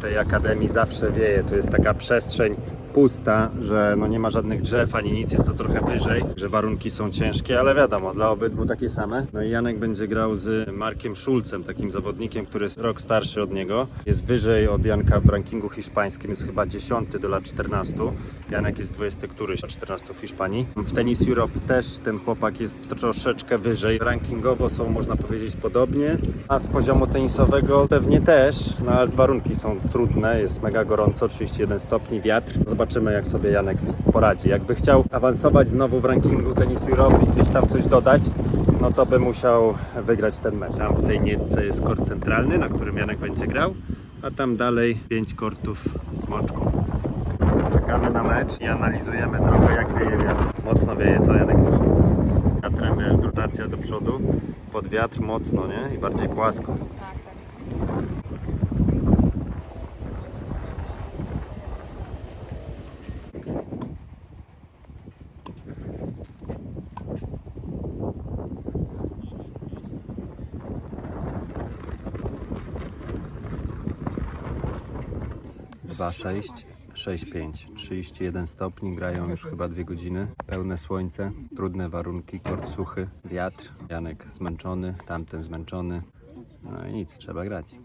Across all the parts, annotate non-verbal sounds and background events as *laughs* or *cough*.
tej akademii zawsze wieje. To jest taka przestrzeń pusta, że no nie ma żadnych drzew ani nic, jest to trochę wyżej, że warunki są ciężkie, ale wiadomo, dla obydwu takie same. No i Janek będzie grał z Markiem Schulzem, takim zawodnikiem, który jest rok starszy od niego. Jest wyżej od Janka w rankingu hiszpańskim, jest chyba 10 do lat 14. Janek jest 20 któryś, 14 w Hiszpanii. W Tennis Europe też ten chłopak jest troszeczkę wyżej. Rankingowo są, można powiedzieć, podobnie, a z poziomu tenisowego pewnie też, no ale warunki są trudne, jest mega gorąco, 31 stopni, wiatr. Zobaczymy, jak sobie Janek poradzi. Jakby chciał awansować znowu w rankingu Tennis Europe i gdzieś tam coś dodać, no to by musiał wygrać ten mecz. Tam w tej nietce jest kort centralny, na którym Janek będzie grał, a tam dalej 5 kortów z moczką. Czekamy na mecz i analizujemy trochę jak wieje wiatr. Mocno wieje, co Janek? Wiatrem, wiesz, rotacja do przodu, pod wiatr mocno, nie? I bardziej płasko. Dwa sześć, sześć pięć, 31 stopni, grają już chyba dwie godziny. Pełne słońce, trudne warunki, kort suchy, wiatr. Janek zmęczony, tamten zmęczony. No i nic, trzeba grać.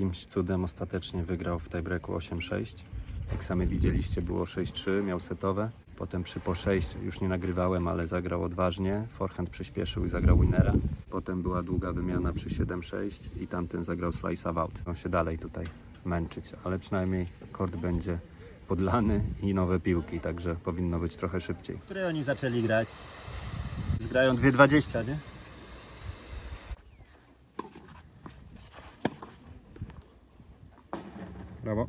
Jakimś cudem ostatecznie wygrał w tiebreaku 8-6. Jak sami widzieliście, było 6-3, miał setowe. Potem przy po 6 już nie nagrywałem, ale zagrał odważnie. Forehand przyspieszył i zagrał winnera. Potem była długa wymiana przy 7-6 i tamten zagrał slice of out. On się dalej tutaj męczyć, ale przynajmniej kord będzie podlany i nowe piłki, także powinno być trochę szybciej. Które oni zaczęli grać? Grają 2.20, nie? Brawo.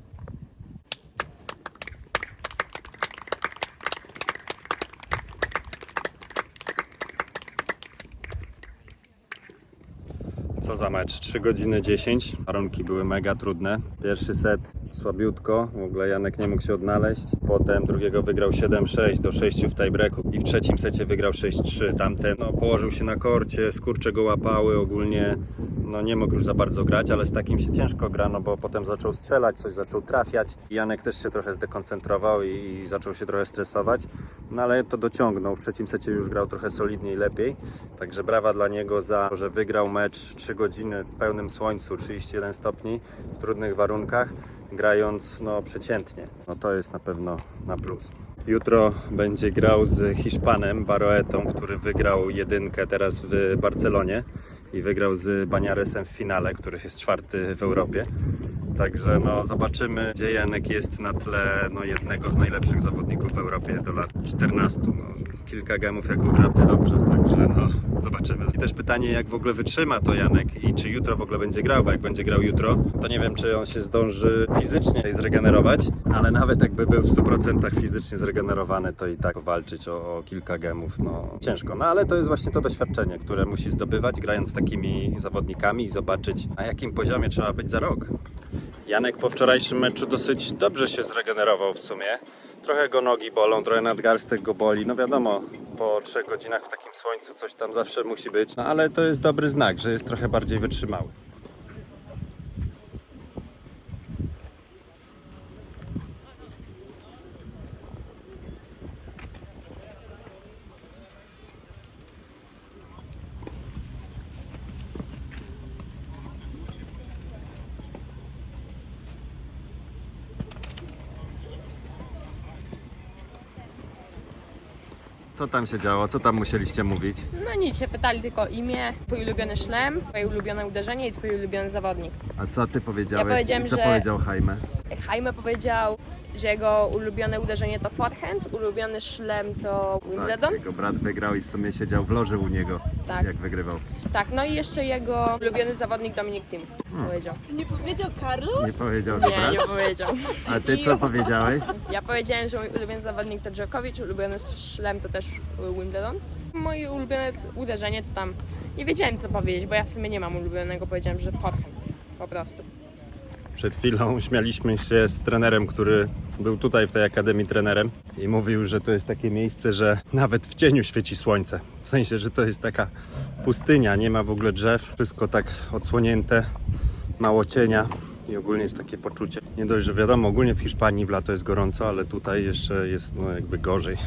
Co za mecz? 3 godziny 10. Warunki były mega trudne. Pierwszy set słabiutko, w ogóle Janek nie mógł się odnaleźć. Potem drugiego wygrał 7-6 do 6 w tiebreaku i w trzecim secie wygrał 6-3. Tamten no, położył się na korcie, skurcze go łapały, ogólnie no, nie mógł już za bardzo grać, ale z takim się ciężko gra, no bo potem zaczął strzelać, coś zaczął trafiać. Janek też się trochę zdekoncentrował i, i zaczął się trochę stresować, no ale to dociągnął. W trzecim secie już grał trochę solidniej, lepiej. Także brawa dla niego za to, że wygrał mecz 3 godziny w pełnym słońcu, 31 stopni, w trudnych warunkach, grając no, przeciętnie. No to jest na pewno na plus. Jutro będzie grał z Hiszpanem Baroetą, który wygrał jedynkę teraz w Barcelonie. I wygrał z Baniaresem w finale, który jest czwarty w Europie. Także no, zobaczymy, gdzie Janek jest na tle no, jednego z najlepszych zawodników w Europie do lat 14. No, kilka gemów jak ugrał, to dobrze, także zobaczymy. I też pytanie, jak w ogóle wytrzyma to Janek i czy jutro w ogóle będzie grał, bo jak będzie grał jutro, to nie wiem, czy on się zdąży fizycznie zregenerować, ale nawet jakby był w 100% fizycznie zregenerowany, to i tak walczyć o, o kilka gemów, no ciężko. No ale to jest właśnie to doświadczenie, które musi zdobywać, grając z takimi zawodnikami i zobaczyć, na jakim poziomie trzeba być za rok. Janek po wczorajszym meczu dosyć dobrze się zregenerował w sumie. Trochę go nogi bolą, trochę nadgarstek go boli. No wiadomo, po trzech godzinach w takim słońcu coś tam zawsze musi być. No ale to jest dobry znak, że jest trochę bardziej wytrzymały. Co tam się działo? Co tam musieliście mówić? No nic, się pytali tylko imię, twój ulubiony szlem, twoje ulubione uderzenie i twój ulubiony zawodnik. A co ty powiedziałeś? Ja powiedziałem, co że- powiedział Jaime? Jaime powiedział, że jego ulubione uderzenie to forehand, ulubiony szlem to Wimbledon. Tak, jego brat wygrał i w sumie siedział w loży u niego, Tak. jak wygrywał. Tak, no i jeszcze jego ulubiony zawodnik Dominik Thiem powiedział. Nie powiedział Carlos? Nie powiedział to Nie, nie powiedział. A ty co powiedziałeś? Ja powiedziałem, że mój ulubiony zawodnik to Djokovic, ulubiony szlem to też Wimbledon. Moje ulubione uderzenie to tam nie wiedziałem co powiedzieć, bo ja w sumie nie mam ulubionego, powiedziałem, że forehand po prostu. Przed chwilą śmialiśmy się z trenerem, który był tutaj w tej akademii trenerem i mówił, że to jest takie miejsce, że nawet w cieniu świeci słońce. W sensie, że to jest taka pustynia, nie ma w ogóle drzew, wszystko tak odsłonięte, mało cienia i ogólnie jest takie poczucie. Nie dość, że wiadomo, ogólnie w Hiszpanii w lato jest gorąco, ale tutaj jeszcze jest no jakby gorzej.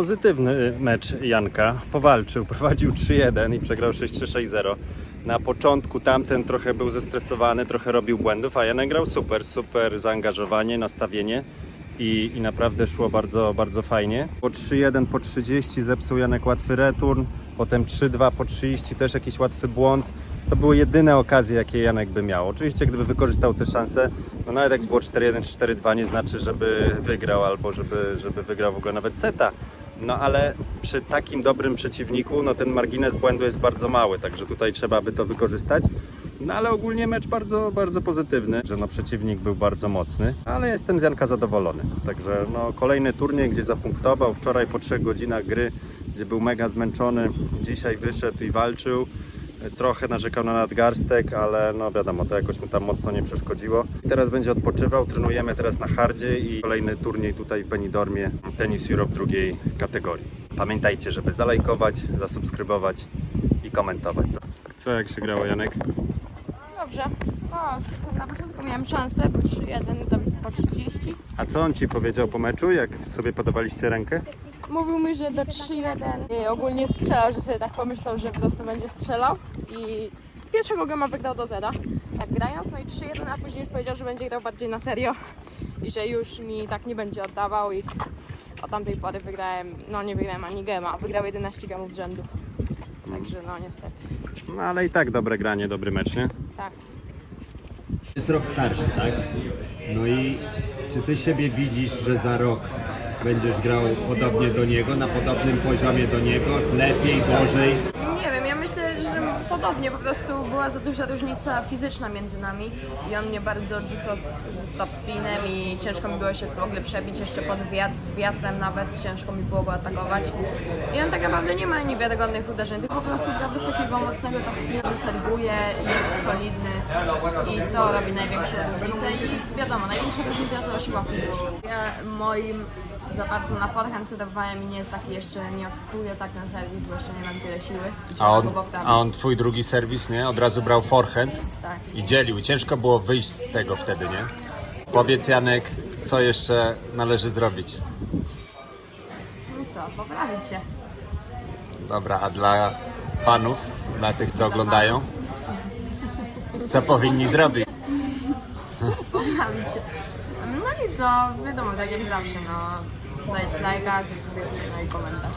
Pozytywny mecz Janka. Powalczył, *laughs* prowadził 3-1 i przegrał 6-3-6-0. Na początku tamten trochę był zestresowany, trochę robił błędów, a Janek grał super, super zaangażowanie, nastawienie i, i naprawdę szło bardzo, bardzo fajnie. Po 3-1 po 30 zepsuł Janek łatwy return, potem 3-2 po 30 też jakiś łatwy błąd. To były jedyne okazje, jakie Janek by miał. Oczywiście, gdyby wykorzystał te szanse, no nawet jak było 4-1 czy 4-2, nie znaczy, żeby wygrał albo żeby, żeby wygrał w ogóle nawet seta. No ale przy takim dobrym przeciwniku, no ten margines błędu jest bardzo mały, także tutaj trzeba by to wykorzystać. No ale ogólnie mecz bardzo, bardzo pozytywny, że no przeciwnik był bardzo mocny, ale jestem z Janka zadowolony. Także no kolejny turniej, gdzie zapunktował wczoraj po trzech godzinach gry, gdzie był mega zmęczony, dzisiaj wyszedł i walczył. Trochę narzekał na nadgarstek, ale no wiadomo, to jakoś mu tam mocno nie przeszkodziło. Teraz będzie odpoczywał, trenujemy teraz na hardzie i kolejny turniej tutaj w Benidormie, Tenis Europe drugiej kategorii. Pamiętajcie, żeby zalajkować, zasubskrybować i komentować. Co jak się grało Janek? Dobrze. O, na początku miałem szansę, 3-1 tam po 30. A co on Ci powiedział po meczu, jak sobie podawaliście rękę? Mówił mi, że do 3-1 i ogólnie strzelał, że sobie tak pomyślał, że po prostu będzie strzelał i pierwszego gema wygrał do zera, tak grając, no i 3-1, a później już powiedział, że będzie grał bardziej na serio i że już mi tak nie będzie oddawał i od tamtej pory wygrałem, no nie wygrałem ani gema, wygrał 11 gemów z rzędu. Także no niestety, No ale i tak dobre granie, dobry mecz, nie? tak. Jest rok starszy, tak? No i czy ty siebie widzisz, że za rok będziesz grał podobnie do niego, na podobnym poziomie do niego, lepiej, gorzej? Podobnie, po prostu była za duża różnica fizyczna między nami i on mnie bardzo odrzucał z z top spinem i ciężko mi było się w ogóle przebić jeszcze pod wiatr, z wiatrem nawet ciężko mi było go atakować. I on tak naprawdę nie ma niewiarygodnych uderzeń, tylko po prostu gra wysokiego, mocnego top spina, że serwuje, jest solidny i to robi największą różnicę i wiadomo, największa różnica to siła fizyczna. Ja moim za bardzo na forehand serwowałem i nie jest taki jeszcze, nie odskakuje tak na serwis, bo jeszcze nie mam tyle siły. A on, a on twój drugi serwis, nie? Od razu brał forehand Tak. i dzielił. Ciężko było wyjść z tego wtedy, nie? Powiedz Janek, co jeszcze należy zrobić? No co, poprawić się. Dobra, a dla fanów, dla tych, co oglądają, co powinni zrobić? Poprawić się. No nic, no wiadomo, tak jak zawsze, no. Zdać lajka, subskrypcję, no i komentarz.